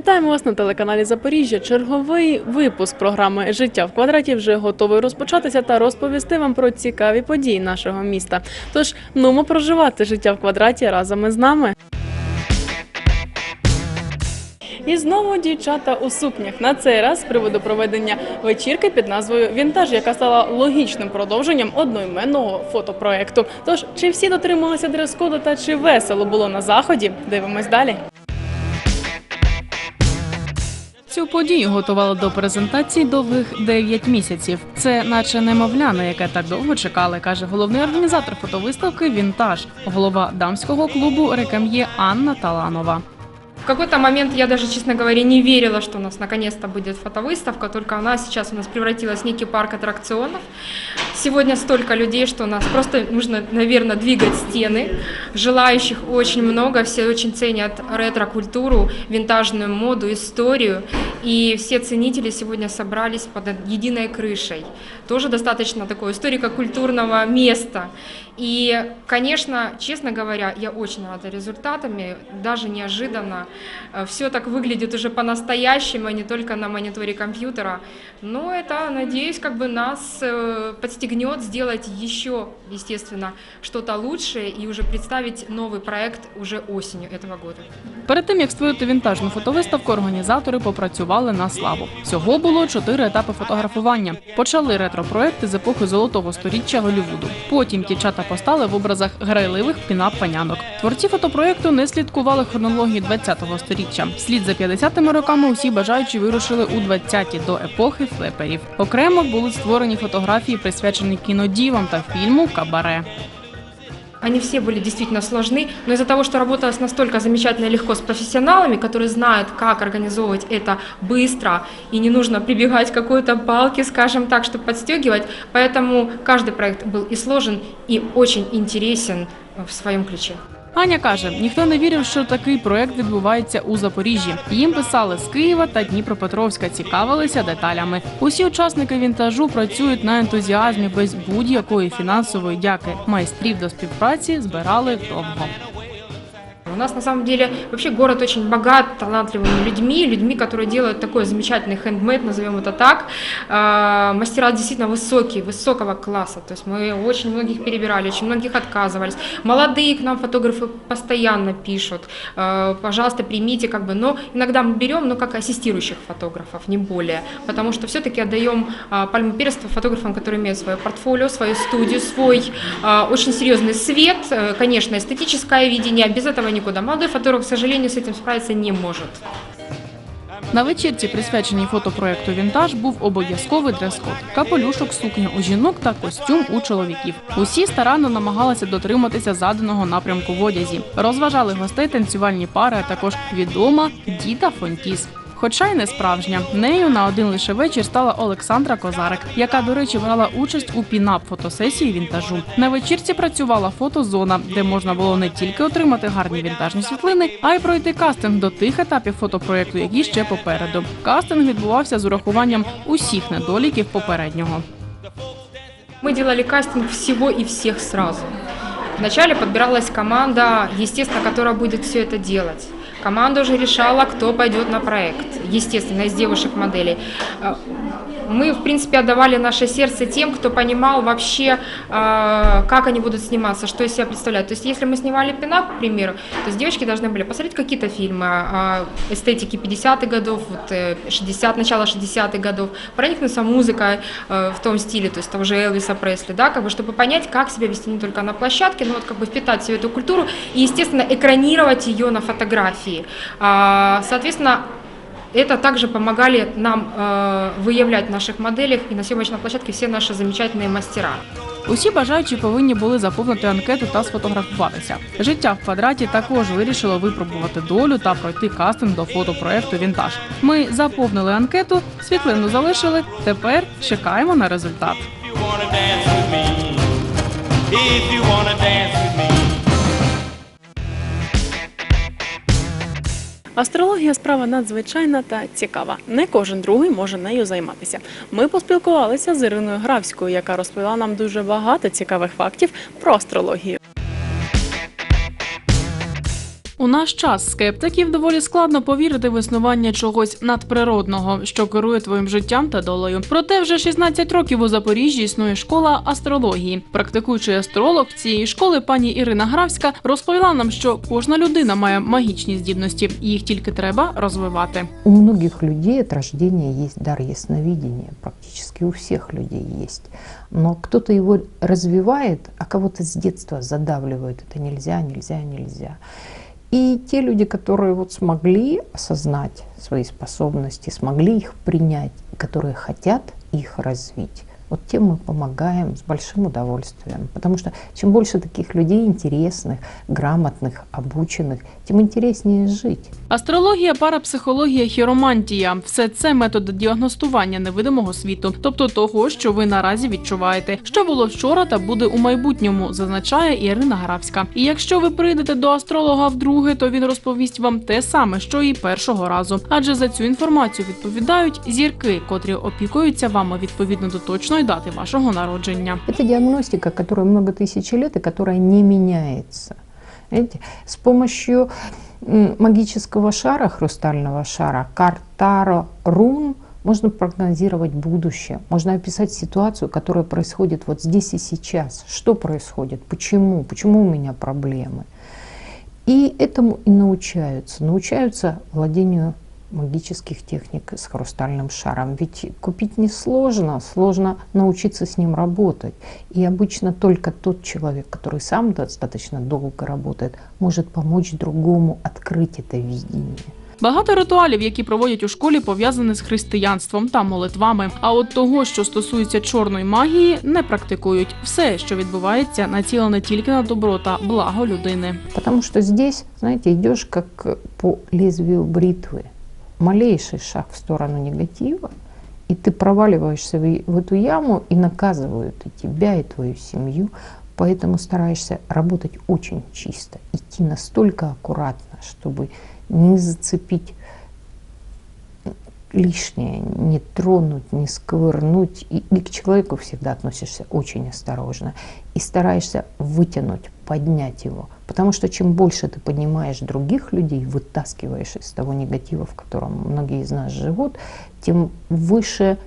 Вітаємо вас на телеканалі Запоріжжя. Черговий випуск програми Життя в квадраті вже готовий розпочатися та розповісти вам про цікаві події нашого міста. Тож нумо проживати життя в квадраті разом із нами. І знову дівчата у сукнях. На цей раз з приводу проведення вечірки під назвою Вінтаж, яка стала логічним продовженням одноіменного фотопроекту. Тож, чи всі дотрималися дрес-коду та чи весело було на заході? Дивимось далі. Цю подію готували до презентації довгих 9 місяців. Це наче немовля, на яке так довго чекали, каже головний організатор фотовиставки Вінтаж, голова дамського клубу Рекам'є Анна Таланова. В какой-то момент я даже, честно говоря, не верила, что у нас наконец-то будет фотовыставка, только она сейчас у нас превратилась в некий парк аттракционов. Сегодня столько людей, что у нас просто нужно, наверное, двигать стены. Желающих очень много, все очень ценят ретро-культуру, винтажную моду, историю. И все ценители сегодня собрались под единой крышей. Тоже достаточно такое историко-культурного места. И, конечно, честно говоря, я очень рада результатами, даже неожиданно. Все так выглядит уже по-настоящему, а не только на мониторе компьютера. Но это, надеюсь, как бы нас э, подстегнет сделать еще, естественно, что-то лучшее и уже представить новый проект уже осенью этого года. Перед тим як створити вінтажну фотовиставку, організатори попрацювали на славу. Всього було чотири етапи фотографування. Почали ретро-проекти з епохи золотого сторіччя Голлівуду. Потім дівчата постали в образах грайливих пінап панянок. Творці фотопроекту не слідкували хронології 20-го сторіччя. Слід за 50-ми роками усі бажаючі вирушили у 20-ті до епохи флеперів. Окремо були створені фотографії, присвячені кінодівам та фільму Кабаре. Они все были действительно сложны, но из-за того, что работалось настолько замечательно и легко с профессионалами, которые знают, как организовывать это быстро, и не нужно прибегать к какой-то палке, скажем так, чтобы подстегивать, поэтому каждый проект был и сложен, и очень интересен в своем ключе. Аня каже, ніхто не вірив, що такий проект відбувається у Запоріжжі. Їм писали з Києва та Дніпропетровська, цікавилися деталями. Усі учасники вінтажу працюють на ентузіазмі без будь-якої фінансової дяки. Майстрів до співпраці збирали довго. Нас на самом деле вообще город очень богат талантливыми людьми, людьми, которые делают такой замечательный хендмейд, назовем это так. Э, Мастера действительно высокие, высокого класса. То есть мы очень многих перебирали, очень многих отказывались. Молодые к нам фотографы постоянно пишут, э, пожалуйста, примите, как бы, но иногда мы берем, но как ассистирующих фотографов, не более, потому что все-таки отдаем э, пальму фотографам, которые имеют свое портфолио, свою студию, свой очень серьезный свет, э, конечно, эстетическое видение, без этого никуда. Молодой фотограф, к сожалению, с этим справиться не может. На вечірці, присвяченій фотопроекту Вінтаж, був обов'язковий дрес-код – капелюшок, сукня у жінок та костюм у чоловіків. Усі старанно намагалися дотриматися заданого напрямку в одязі. Розважали гостей танцювальні пари, а також відома Діта Фонтіс. Хоча й не справжня. Нею на один лише вечір стала Олександра Козарик, яка, до речі, брала участь у пінап фотосесії вінтажу. На вечірці працювала фотозона, де можна було не тільки отримати гарні вінтажні світлини, а й пройти кастинг до тих етапів фотопроекту, які ще попереду. Кастинг відбувався з урахуванням усіх недоліків попереднього. Мы делали кастинг всего и всех сразу. Вначале подбиралась команда, естественно, которая будет все это делать. Команда уже решала, кто пойдет на проект, естественно, из девушек-моделей. Э, Мы, в принципе, отдавали наше сердце тем, кто понимал вообще, э, как они будут сниматься, что из себя представляют. То есть, если мы снимали пинап, к примеру, то есть девочки должны были посмотреть какие-то фильмы э, эстетики 50-х годов, вот, э, 60, начало 60-х годов, проникнуться музыкой э, в том стиле, то есть того же Элвиса Пресли, да, как бы, чтобы понять, как себя вести не только на площадке, но вот как бы впитать всю эту культуру и, естественно, экранировать ее на фотографии. А, Соответственно, это также помогали нам э, выявлять в наших моделях и на съемочной площадке все наши замечательные мастера. Усі бажаючі повинні були заповнити анкету та сфотографуватися. Життя в квадраті також вирішило випробувати долю та пройти кастинг до фотопроекту Вінтаж. Ми заповнили анкету, світлину залишили. Тепер чекаємо на результат. you wanna dance with me, if you wanna Астрологія справа надзвичайна та цікава. Не кожен другий може нею займатися. Ми поспілкувалися з Іриною Гравською, яка розповіла нам дуже багато цікавих фактів про астрологію. У наш час скептиків доволі складно повірити в існування чогось надприродного, що керує твоїм життям та долею. Проте вже 16 років у Запоріжжі існує школа астрології. Практикуючий астролог цієї школи пані Ірина Гравська розповіла нам, що кожна людина має магічні здібності, їх тільки треба розвивати. У многих людей от рождения есть дар ясновидения, практически у всех людей есть. Но кто-то его развивает, а кого-то с детства задавливает. Это нельзя, нельзя, нельзя. И те люди, которые вот смогли осознать свои способности, смогли их принять, которые хотят их развить, вот тем мы помогаем с большим удовольствием. Потому что чем больше таких людей интересных, грамотных, обученных, тем интереснее жить. Астрологія, парапсихологія, хіромантія все це метод діагностування невидимого світу, тобто того, що ви наразі відчуваєте, що було вчора та буде у майбутньому, зазначає Ірина Гравська. І якщо ви прийдете до астролога вдруге, то він розповість вам те саме, що і першого разу. Адже за цю інформацію відповідають зірки, котрі опікуються вами відповідно до точної дати вашого народження. Это диагностика, которая много тысяч лет и которая не. Знаете, с помощью магического шара, хрустального шара, карт Таро, рун, можно прогнозировать будущее, можно описать ситуацию, которая происходит вот здесь и сейчас. Что происходит, почему, почему у меня проблемы. И этому и научаются. Научаются владению магических техник с хрустальным шаром. Ведь купить несложно, сложно научиться с ним работать. И обычно только тот человек, который сам достаточно долго работает, может помочь другому открыть это видение. Багато ритуалів, які проводять у школі, пов'язані з християнством та молитвами. А от того, що стосується чорної магії, не практикують. Все, що відбувається, націлене тільки на добро та благо людини. Потому что здесь, знаете, идешь как по лезвию бритвы. Малейший шаг в сторону негатива, и ты проваливаешься в, в эту яму и наказывают и тебя, и твою семью. Поэтому стараешься работать очень чисто, идти настолько аккуратно, чтобы не зацепить лишнее, не тронуть, не сковырнуть. И, и к человеку всегда относишься очень осторожно. И стараешься вытянуть, поднять его. Потому что чем больше ты поднимаешь других людей, вытаскиваешь из того негатива, в котором многие из нас живут, тем выше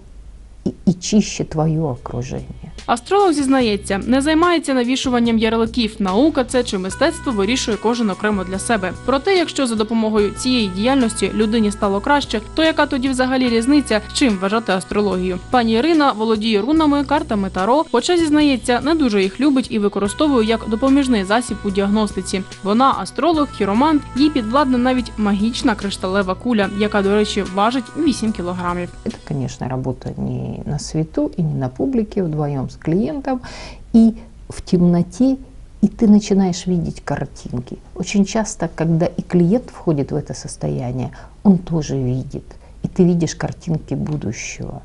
и, и чище твое окружение. Астролог зізнається, не займається навішуванням ярликів. Наука це чи мистецтво вирішує кожен окремо для себе. Проте, якщо за допомогою цієї діяльності людині стало краще, то яка тоді взагалі різниця, чим вважати астрологію? Пані Ірина володіє рунами, картами таро, хоча зізнається, не дуже їх любить і використовує як допоміжний засіб у діагностиці. Вона астролог, хіромант, їй підвладна навіть магічна кришталева куля, яка, до речі, важить 8 кілограмів. Это, конечно, работа не на свету и не на публике, вдвоем с клиентом, и в темноте, и ты начинаешь видеть картинки. Очень часто, когда и клиент входит в это состояние, он тоже видит, и ты видишь картинки будущего.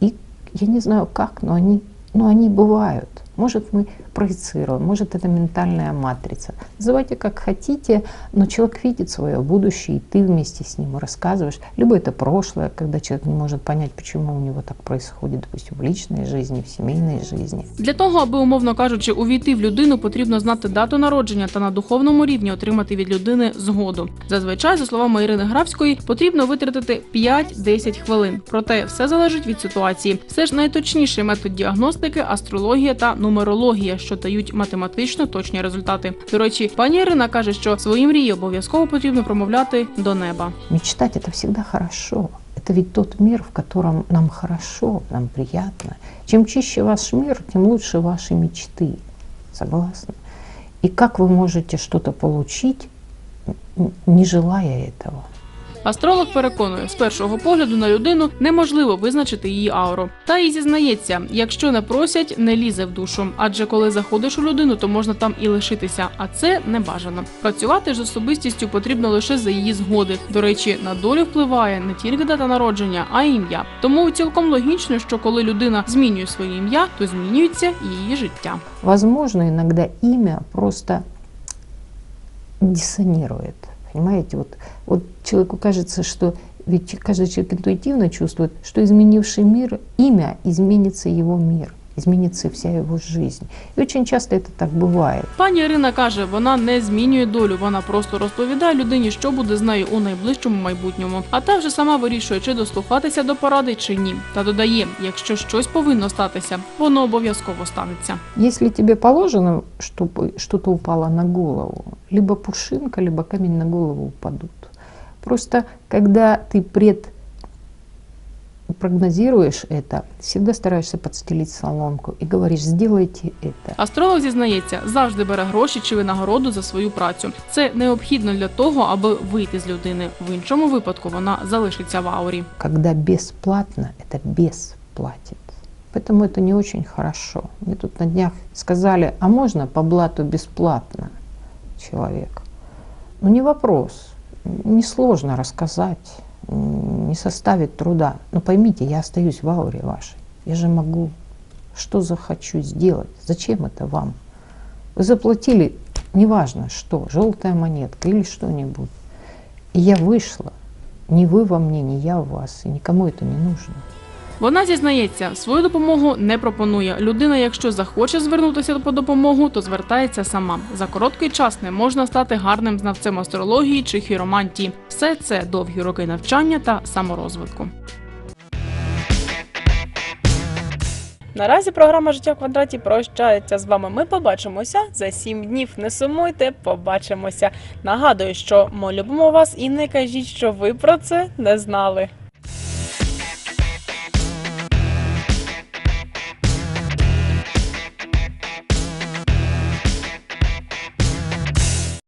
И я не знаю как, но они, но они бывают. Может, мы проецируем, может, это ментальная матрица. Называйте как хотите, но человек видит свое будущее, и ты вместе с ним рассказываешь. Либо это прошлое, когда человек не может понять, почему у него так происходит, допустим, в личной жизни, в семейной жизни. Для того, аби умовно кажучи, увійти в людину, потрібно знати дату народження та на духовному рівні отримати від людини згоду. Зазвичай, за словами Ірини Гравської, потрібно витратити 5-10 хвилин. Проте все залежить від ситуації. Все ж найточніший метод діагностики астрологія та нумерологія, що дають математично точні результати. До речі, пані Ірина каже, що свої мрії обов'язково потрібно промовляти до неба. Мечтать это всегда хорошо. Это ведь тот мир, в котором нам хорошо, нам приятно. Чем чище ваш мир, тем лучше ваши мечты. Согласна? И как вы можете что-то получить, н- не желая этого? Астролог переконує, з першого погляду на людину неможливо визначити її ауру. Та й зізнається, якщо не просять, не лізе в душу. Адже коли заходиш у людину, то можна там і лишитися, а це не бажано. Працювати ж з особистістю потрібно лише за її згоди. До речі, на долю впливає не тільки дата народження, а й ім'я. Тому цілком логічно, що коли людина змінює своє ім'я, то змінюється і її життя. Возможно, иногда имя просто диссонирует. Понимаете, вот, вот человеку кажется, что ведь каждый человек интуитивно чувствует, что изменивший мир, имя изменится его мир. изменится вся его жизнь. И очень часто это так бывает. Пані Ірина каже, вона не змінює долю, вона просто розповідає людині, що буде з нею у найближчому майбутньому. А та вже сама вирішує, чи дослухатися до поради, чи ні. Та додає, якщо щось повинно статися, воно обов'язково станеться. Если тебе положено, чтобы что-то упало на голову, либо пушинка, либо камень на голову упадут. Просто когда ты пред прогнозируешь это, всегда стараешься подстелить соломку и говоришь, сделайте это. Астролог зізнається, завжди бере гроші чи винагороду за свою працю. Це необхідно для того, аби вийти з людини. В іншому випадку вона залишиться в аурі. Когда бесплатно, это бесплатит. Поэтому это не очень хорошо. Мне тут на днях сказали, а можно по блату бесплатно человек? Ну не вопрос, несложно рассказать, м, Не составит труда. Но поймите, я остаюсь в ауре вашей. Я же могу, что захочу сделать. Зачем это вам? Вы заплатили, неважно что, желтая монетка или что-нибудь. И я вышла. Ни вы во мне, ни я в вас. И никому это не нужно. Вона зізнається, свою допомогу не пропонує. Людина, якщо захоче звернутися по допомогу, то звертається сама. За короткий час не можна стати гарним знавцем астрології чи хіромантії. Все це довгі роки навчання та саморозвитку. Наразі програма Життя в квадраті прощається з вами. Ми побачимося за сім днів. Не сумуйте, побачимося. Нагадую, що ми любимо вас і не кажіть, що ви про це не знали.